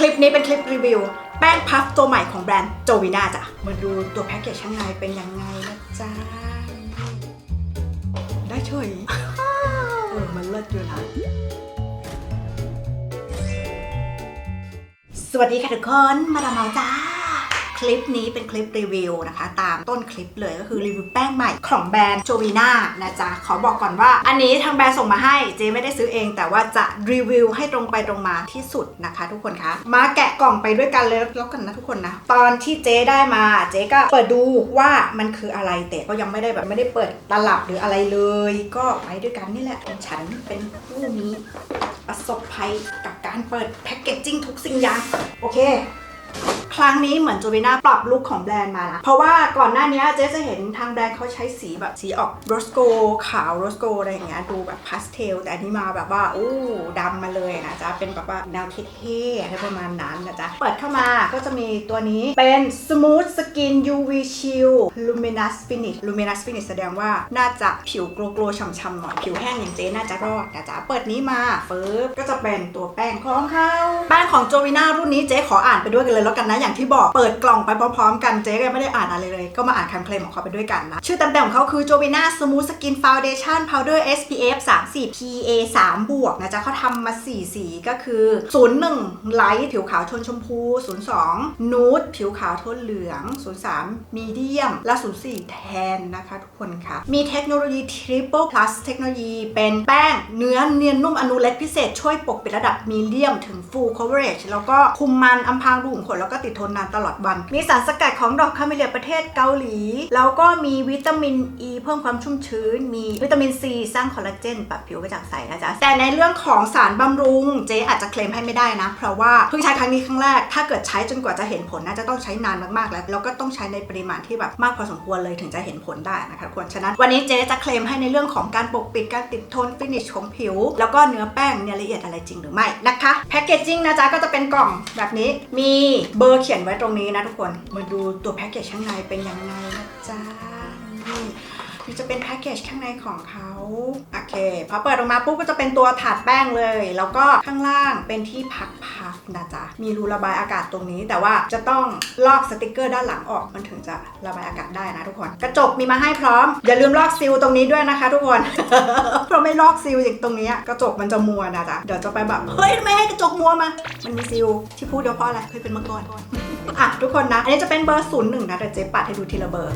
คลิปนี้เป็นคลิปรีวิว แป้งพัฟตัวใหม่ของแบรนด์โจวิน่าจ้ะ มาดูตัวแพ็กเกจข้างในเป็นยังไงนะจ๊ะ ได้เฉยเออมันเลิศอยู่นะสวัสดีค่ะทุกคน มาดามเมาจ้า คลิปนี้เป็นคลิปรีวิวนะคะ ตามต้นคลิปเลยก็คือรีวิวแป้งใหม่ของแบรนด์โจวีนานะจ๊ะ ขอบอกก่อนว่า อันนี้ทางแบรนด์ส่งมาให้เจไม่ได้ซื้อเอง แต่ว่าจะรีวิวให้ตรงไปตรงมาที่สุดนะคะ ทุกคนคะมาแกะกล่องไปด้วยกันเลยแล้วกันนะทุกคนนะ ตอนที่เจได้มาเจก็เปิดดูว่ามันคืออะไรแต่ก็ยังไม่ได้แบบไม่ได้เปิดตลับหรืออะไรเลย ก็ไปด้วยกันนี่แหละฉันเป็นผู้มีประสบภัยกับการเปิดแพ็กเกจจิ้งทุกสิ่งอย่างโอเค ครั้งนี้เหมือนจูบิน่าปรับลุคของแบรนด์มานะ เพราะว่าก่อนหน้านี้เจ๊จะเห็นทางแบรนด์เขาใช้สีแบบสีออกโรสโกขาวโรสโกอะไรอย่างเงี้ยดูแบบพาสเทล แต่อันนี้มาแบบว่าอู้ดำมาเลยนะจ๊ะ เป็นแบบว่าแนวเท่ๆอะไรประมาณนั้นนะจ๊ะ เปิดเข้ามาก็จะมีตัวนี้เป็น Smooth Skin UV Shield Luminous Finish Luminous Finish แสดงว่าน่าจะผิวโกลวๆช่ำๆหน่อยผิวแห้งอย่างเจ๊น่าจะรอดนะจ๊ะ เปิดนี้มาเฟิบก็จะเป็นตัวแป้งของเขาแป้งของโจวิน่ารุ่นนี้เจ๊ขออ่านไปด้วยกันเลยแล้วกันนะอย่างที่บอกเปิดกล่องไปพร้อมๆ กันเจ๊ก็ยังไม่ได้อ่านอะไรเลย ก็มาอ่านคำเคลมของเขาไปด้วยกันนะ ชื่อเต็มๆของเขาคือโจวิน่า Smooth Skin Foundation Powder SPF 30 PA 3บวกนะจ๊ะเขาทำมา 4 สีก็คือ 01 ไลท์ผิวขาวโทนชมพู 02 นูดผิวขาวโทนเหลือง 03 มีเดียม และ 04 แทนนะคะทุกคนค่ะ มีเทคโนโลยี Triple Plus เทคโนโลยีเป็นแป้งเนื้อเนียนนุ่มอนุเล็กพิเศษช่วยปกปิดระดับมีเดียมถึง Full Coverage แล้วก็คุมมันอำพรางรูขุมขนแล้วก็ติดทนนานตลอดวัน มีสารสกัดของดอกคาเมเลียประเทศเกาหลี แล้วก็มีวิตามินอ e ีเพิ่มความชุ่มชื้น มีวิตามินซีสร้างคอลลาเจนปรับผิวกระจ่างใสนะจ๊ะ แต่ในเรื่องของสารบำรุงเจ๊อาจจะเคลมให้ไม่ได้นะ เพราะว่าเพิ่งใช้ครั้งนี้ครั้งแรก ถ้าเกิดใช้จนกว่าจะเห็นผลน่าจะต้องใช้นานมากๆแล้ว แล้วก็ต้องใช้ในปริมาณที่แบบมากพอสมควรเลยถึงจะเห็นผลได้นะคะทุกคน ฉะนั้นวันนี้เจ๊จะเคลมให้ในเรื่องของการปกปิดการติดทนฟินิชของผิว แล้วก็เนื้อแป้งเนี่ยละเอียดอะไรจริงหรือไม่นะคะ แพคเกจจิ้งนะจ๊ะก็จะเป็นกล่องแบบนี้ มีเบอร์เขียนไว้ตรงนี้นะทุกคน มาดูตัวแพ็กเกจข้างในเป็นยังไงนะจ๊ะนี่นี่จะเป็นแพ็กเกจข้างในของเขาโอเค พอเปิดออกมาปุ๊บก็จะเป็นตัวถาดแป้งเลย แล้วก็ข้างล่างเป็นที่พักผ้า นะจ๊ะมีรูระบายอากาศตรงนี้ แต่ว่าจะต้องลอกสติกเกอร์ด้านหลังออกมันถึงจะระบายอากาศได้นะทุกคน กระจกมีมาให้พร้อม อย่าลืมลอกซิลตรงนี้ด้วยนะคะ ทุกคนเพราะไม่ลอกซิลอย่างตรงนี้กระจกมันจะมัวนะจ๊ะเดี๋ยวจะไปแบบเฮ้ยไม่ให้กระจกมัวมา มันมีซิลที่พูดเดี๋ยวเพราะอะไรเคยเป็นมาก่อนอะทุกคนนะ อันนี้จะเป็นเบอร์ศูนย์หนึ่งนะเดี๋ยวเจ๊ปัดให้ดูทีละเบอร์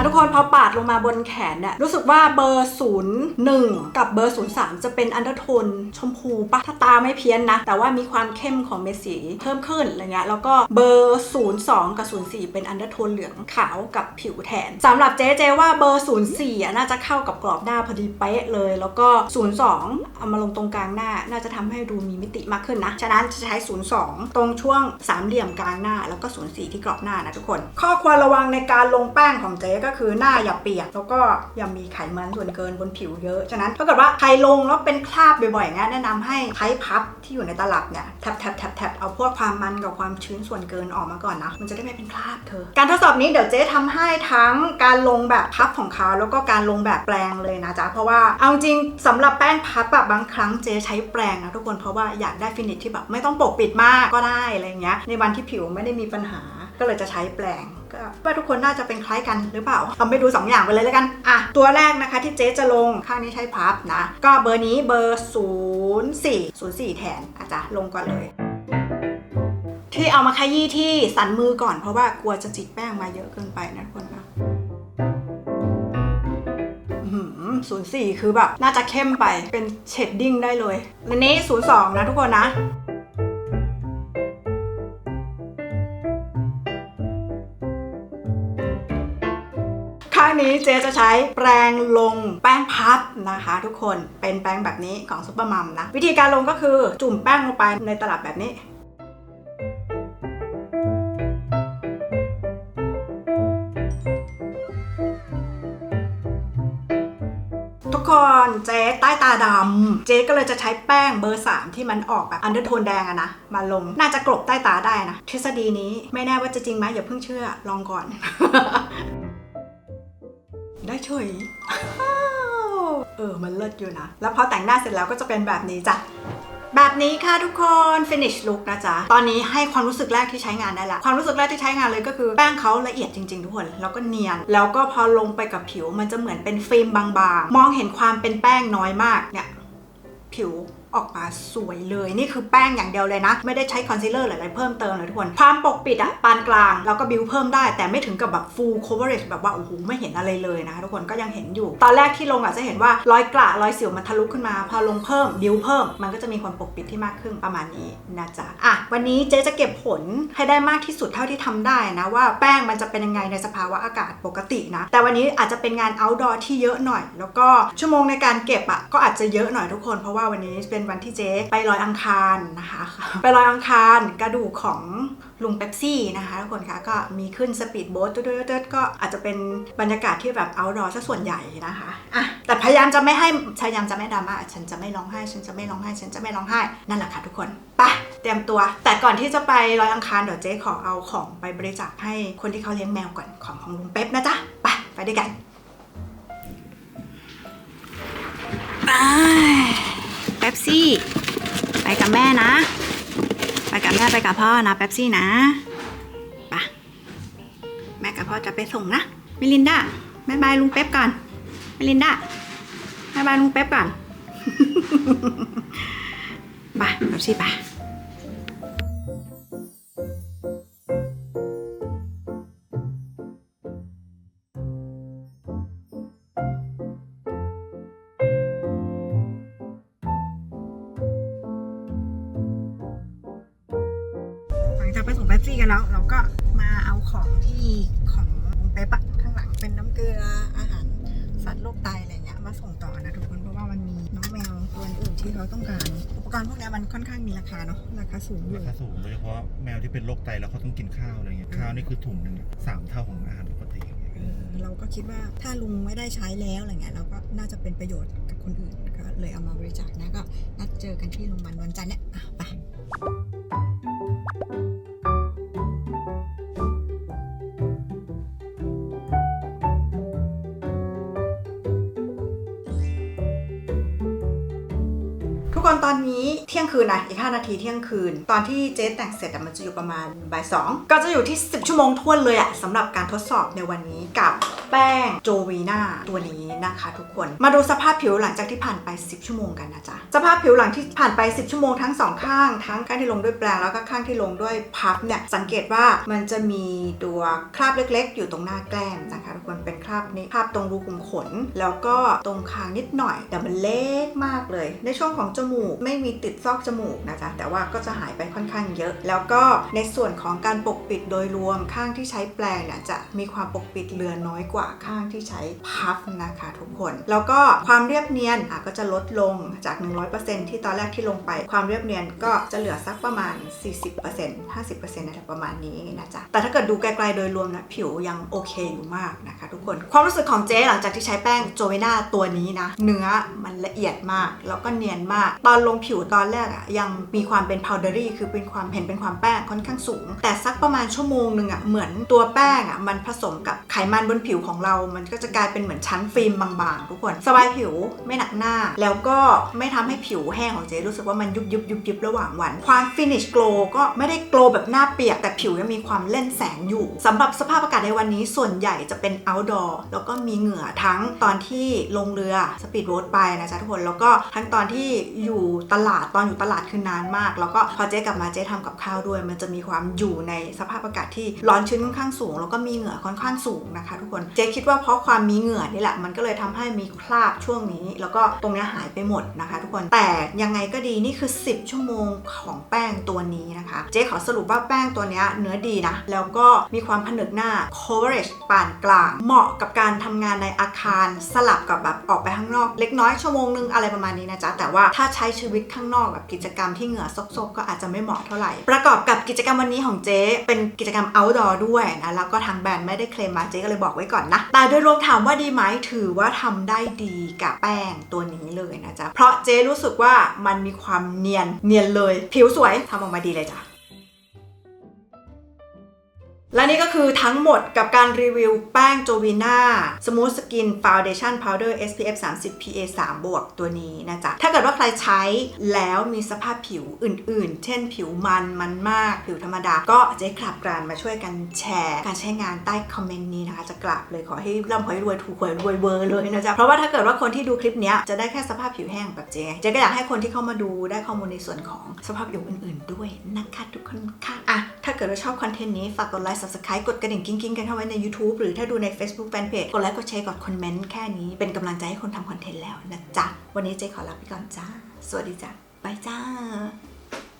อะทุกคนพอปาดลงมาบนแขนเนี่ยรู้สึกว่าเบอร์ 01 กับเบอร์ 03 จะเป็นอันเดอร์โทนชมพูปะถ้าตาไม่เพี้ยนนะ แต่ว่ามีความเข้มของเม็ดสีเพิ่มขึ้นอะไรเงี้ยแล้วก็เบอร์ 02 กับ 04 เป็นอันเดอร์โทนเหลืองขาวกับผิวแทนสำหรับเจ๊เจว่าเบอร์ 04 น่าจะเข้ากับกรอบหน้าพอดีเป๊ะเลย แล้วก็ 02 เอามาลงตรงกลางหน้า น่าจะทำให้ดูมีมิติมากขึ้นนะ ฉะนั้นจะใช้ 02 ตรงช่วงสามเหลี่ยมกลางหน้า แล้วก็ 04 ที่กรอบหน้านะทุกคน ข้อควรระวังในการลงแป้งของเจ๊ก็็คือหน้าอย่าเปียก แล้วก็อย่ามีไขมันส่วนเกินบนผิวเยอะ ฉะนั้นถ้าเกิดว่าใครลงแล้วเป็นคราบบ่อยๆเงี้ยแนะนำให้ใช้พับที่อยู่ในตลับเนี่ยแทบแทบแทบแทบเอาพวกความมันกับความชื้นส่วนเกินออกมาก่อนนะ มันจะได้ไม่เป็นคราบเธอ การทดสอบนี้เดี๋ยวเจ๊ทำให้ทั้งการลงแบบพับของเขาแล้วก็การลงแบบแปรงเลยนะจ๊ะ เพราะว่าเอาจริงสำหรับแป้งพับแบบบางครั้งเจ๊ใช้แปรงนะทุกคนเพราะว่าอยากได้ฟินิชที่แบบไม่ต้องปกปิดมากก็ได้อะไรเงี้ยในวันที่ผิวไม่ได้มีปัญหาก็เลยจะใช้แปรง ก็ว่าทุกคนน่าจะเป็นคล้ายกันหรือเปล่าเอาไปดู 2 อย่างไปเลยแล้วกันอะตัวแรกนะคะที่เจ๊จะลงข้างนี้ใช้พับนะ ก็เบอร์นี้เบอร์ 04 04 แทนอาจจะลงก่อนเลยที่เอามาขยี้ที่สันมือก่อนเพราะว่ากลัวจะจิกแป้งมาเยอะเกินไปนะทุกคนนะศูนย์สี่คือแบบ น่าจะเข้มไปเป็นเชดดิ้งได้เลยอันนี้ศูนย์สองนะทุกคนนะางนี้เจจะใช้แปรงลงแป้งพับนะคะ ทุกคนเป็นแป้งแบบนี้ของซุปเปอร์มัมนะ วิธีการลงก็คือจุ่มแป้งลงไปในตลับแบบนี้ทุกคนเจ๊ใต้ตาดำ เจ๊ก็เลยจะใช้แป้งเบอร์ 3 ที่มันออกแบบอันเดอร์โทนแดงอะนะ มาลงน่าจะกลบใต้ตาได้นะ ทฤษฎีนี้ไม่แน่ว่าจะจริงไหมอย่าเพิ่งเชื่อลองก่อน เฉยเออ มันเลิศอยู่นะ แล้วพอแต่งหน้าเสร็จแล้วก็จะเป็นแบบนี้จ้ะแบบนี้ค่ะทุกคน finish look นะจ๊ะ ตอนนี้ให้ความรู้สึกแรกที่ใช้งานได้ละ ความรู้สึกแรกที่ใช้งานเลยก็คือแป้งเขาละเอียดจริงๆ ทุกคน แล้วก็เนียน แล้วก็พอลงไปกับผิวมันจะเหมือนเป็นฟิล์มบางๆ มองเห็นความเป็นแป้งน้อยมาก เนี่ย ผิว ออกมาสวยเลยนี่คือแป้งอย่างเดียวเลยนะ ไม่ได้ใช้คอนซีลเลอร์หรืออะไรเพิ่มเติมเลยทุกคน ความปกปิดอะปานกลางแล้วก็บิวเพิ่มได้ แต่ไม่ถึงกับแบบ full coverage แบบว่าโอ้โหไม่เห็นอะไรเลยนะคะทุกคนก็ยังเห็นอยู่ ตอนแรกที่ลงอะจะเห็นว่ารอยกระรอยสิวมันทะลุขึ้นมา พอลงเพิ่มบิวเพิ่ม มันก็จะมีความปกปิดที่มากขึ้นประมาณนี้นะจ๊ะอะวันนี้เจ๊จะเก็บผลให้ได้มากที่สุดเท่าที่ทำได้นะว่าแป้งมันจะเป็นยังไงในสภาวะอากาศปกตินะ แต่วันนี้อาจจะเป็นงาน outdoor ที่เยอะหน่อย แล้วก็ชั่วโมงในการเก็บอะก็อาจจะเยอะหน่อยทุกคน เพราะว่าวันนี้เป็นวันที่เจ๊ไปลอยอังคารนะคะ ไปลอยอังคารกระดูกของลุงเป๊ปซี่นะคะทุกคนคะก็มีขึ้นสปีดโบ๊ทตุ๊ดๆๆก็อาจจะเป็นบรรยากาศที่แบบ outdoor ซะส่วนใหญ่นะคะอะแต่พยายามจะไม่ให้พยายามจะไม่ดราม่าฉันจะไม่ร้องไห้ ฉันจะไม่ร้องไห้ ฉันจะไม่ร้องไห้ นั่นแหละค่ะทุกคนไปเตรียมตัว แต่ก่อนที่จะไปลอยอังคารเดี๋ยวเจ๊ขอเอาของไปบริจาคให้คนที่เขาเลี้ยงแมวก่อนของของลุงเป๊ปนะจ๊ะไปไปด้วยกัน ป๊บซี่ ไปกับแม่นะ ไปกับแม่ไปกับพ่อนะแป๊บซี่นะไปแม่กับพ่อจะไปส่งนะมิลินดาแม่บายลุงเป๊ปก่อนมิลินดาแม่บายลุงเป๊ปก่อนไปแป๊บซี่ไป แล้วเราก็มาเอาของที่ของลุงเป๊ปอะข้างหลังเป็นน้ำเกลืออาหารสัตว์โรคไตอะไรเงี้ยมาส่งต่อนะทุกคนเพราะว่ามันมีน้องแมวตัวอื่นที่เขาต้องการอุปกรณ์พวกเนี้ยมันค่อนข้างมีราคาเนาะราคาสูงอยู่ราคาสูงโดยเฉพาะแมวที่เป็นโรคไตแล้วเขาต้องกินข้าวอะไรเงี้ยข้าวนี่คือถุงหนึ่งสามเท่าของอาหารปกติอย่างเงี้ยเออเราก็คิดว่าถ้าลุงไม่ได้ใช้แล้วอะไรเงี้ยเราก็น่าจะเป็นประโยชน์กับคนอื่นก็เลยเอามาบริจาคนะก็นัดเจอกันที่โรงพยาบาลวันจันทร์เนี่ยอะไป ยงคืนนะอีก 5 นาทีเที่ยงคืน ตอนที่เจ๊แต่งเสร็จมันจะอยู่ประมาณบ่ายสองก็จะอยู่ที่ 10 ชั่วโมงท้วนเลยอะสำหรับการทดสอบในวันนี้กับแป้งโจวีนาตัวนี้นะคะ ทุกคนมาดูสภาพผิวหลังจากที่ผ่านไป 10 ชั่วโมงกันนะจ๊ะสภาพผิวหลังที่ผ่านไป 10 ชั่วโมงทั้งสองข้าง ทั้งข้างที่ลงด้วยแปรงแล้วก็ข้างที่ลงด้วยพับเนี่ยสังเกตว่ามันจะมีตัวคราบเล็ก ๆ อยู่ตรงหน้าแก้มนะคะทุกคนเป็นคราบนี้คราบตรงรูขุมขน แล้วก็ตรงคางนิดหน่อย แต่มันเล็กมากเลย ในช่วงของจมูกไม่มีติดซอกจมูกนะจ๊ะแต่ว่าก็จะหายไปค่อนข้างเยอะ แล้วก็ในส่วนของการปกปิดโดยรวมข้างที่ใช้แปรงเนี่ยจะมีความปกปิดเหลือน้อยกว่าข้างที่ใช้พัฟนะคะทุกคน แล้วก็ความเรียบเนียนอะก็จะลดลงจาก 100%ที่ตอนแรกที่ลงไป ความเรียบเนียนก็จะเหลือสักประมาณ 40% 50%อะไรประมาณนี้นะจ๊ะแต่ถ้าเกิดดูไกลๆโดยรวมนะผิวยังโอเคอยู่มากนะคะทุกคนความรู้สึกของเจ๊หลังจากที่ใช้แป้งโจเวน่าตัวนี้นะ เนื้อมันละเอียดมาก แล้วก็เนียนมาก ตอนลงผิวตอนแรกอะยังมีความเป็นพาวเดอรี่คือเป็นความเห็นเป็นความแป้งค่อนข้างสูง แต่สักประมาณชั่วโมงหนึ่งอะเหมือนตัวแป้งอะมันผสมกับไขมันบนผิวของเรา มันก็จะกลายเป็นเหมือนชั้นฟิล์มบางๆ ทุกคนสบายผิวไม่หนักหน้า แล้วก็ไม่ทำให้ผิวแห้งของเจ๊รู้สึกว่ามันยุบยุบยุบยุบระหว่างวัน ความฟินิชโกลก็ไม่ได้โกลแบบหน้าเปียก แต่ผิวยังมีความเล่นแสงอยู่สำหรับสภาพอากาศในวันนี้ส่วนใหญ่จะเป็น outdoor แล้วก็มีเหงื่อทั้งตอนที่ลงเรือสปีดโบ๊ทไปนะจ๊ะทุกคนแล้วก็ทั้งตอนที่อยู่ตลาดตอนอยู่ตลาดคือนานมาก แล้วก็พอเจ๊กลับมาเจ๊ทำกับข้าวด้วย มันจะมีความอยู่ในสภาพอากาศที่ร้อนชื้นค่อนข้างสูง แล้วก็มีเหงื่อค่อนข้างสูงนะคะ ทุกคนเจ๊คิดว่าเพราะความมีเหงื่อนี่แหละมันก็เลยทำให้มีคราบช่วงนี้ แล้วก็ตรงเนี้ยหายไปหมดนะคะ ทุกคนแต่ยังไงก็ดีนี่คือ 10 ชั่วโมงของแป้งตัวนี้นะคะ เจ๊ขอสรุปว่าแป้งตัวเนี้ยเนื้อดีนะ แล้วก็มีความผนึกหน้า coverage ปานกลาง เหมาะกับการทำงานในอาคารสลับกับแบบออกไปข้างนอก เล็กน้อยชั่วโมงนึงอะไรประมาณนี้นะจ๊ะแต่ว่าถ้าใช้ชีวิตข้างนอกแบบกิจกรรมที่เหงื่อซกๆ ก็อาจจะไม่เหมาะเท่าไหร่ ประกอบกับกิจกรรมวันนี้ของเจ๊เป็นกิจกรรม outdoor ด้วยนะแล้วก็ทางแบรนด์ไม่ได้เคลมมาเจ๊ก็เลยบอกไว้ก่อนนะแต่โดยรวมถามว่าดีไหมถือว่าทำได้ดีกับแป้งตัวนี้เลยนะจ๊ะเพราะเจ๊รู้สึกว่ามันมีความเนียนเนียนเลย ผิวสวยทำออกมาดีเลยจ้ะ และนี่ก็คือทั้งหมดกับการรีวิวแป้งโจวีน่า Smooth Skin Foundation Powder SPF 30 PA 3บวกตัวนี้นะจ๊ะ ถ้าเกิดว่าใครใช้แล้วมีสภาพผิวอื่นๆ เช่นผิวมันมันมาก ผิวธรรมดา ก็เจ๊กลับกรานมาช่วยกันแชร์ การใช้งานใต้คอมเมนต์นี้นะคะ จะกลับเลยขอให้ร่ำขอให้รวยถูกหวยรวยเบอร์เลยนะจ๊ะ เพราะว่าถ้าเกิดว่าคนที่ดูคลิปนี้จะได้แค่สภาพผิวแห้งแบบเจ๊เจ๊ก็อยากให้คนที่เข้ามาดูได้ข้อมูลในส่วนของสภาพผิวอื่น ๆ ด้วยนะคะทุกคนค่ะอะ เกิดว่าชอบคอนเทนต์นี้ ฝากกดไลค์ subscribe กดกระดิ่งกิ้งๆ กันเข้าไว้ใน YouTube หรือถ้าดูใน Facebook Fanpage กดไลค์ กดแชร์ กดคอมเมนต์แค่นี้เป็นกำลังใจให้คนทำคอนเทนต์แล้วนะจ๊ะ วันนี้เจ๊ขอลาไปก่อนจ้า สวัสดีจ้ะบายจ้า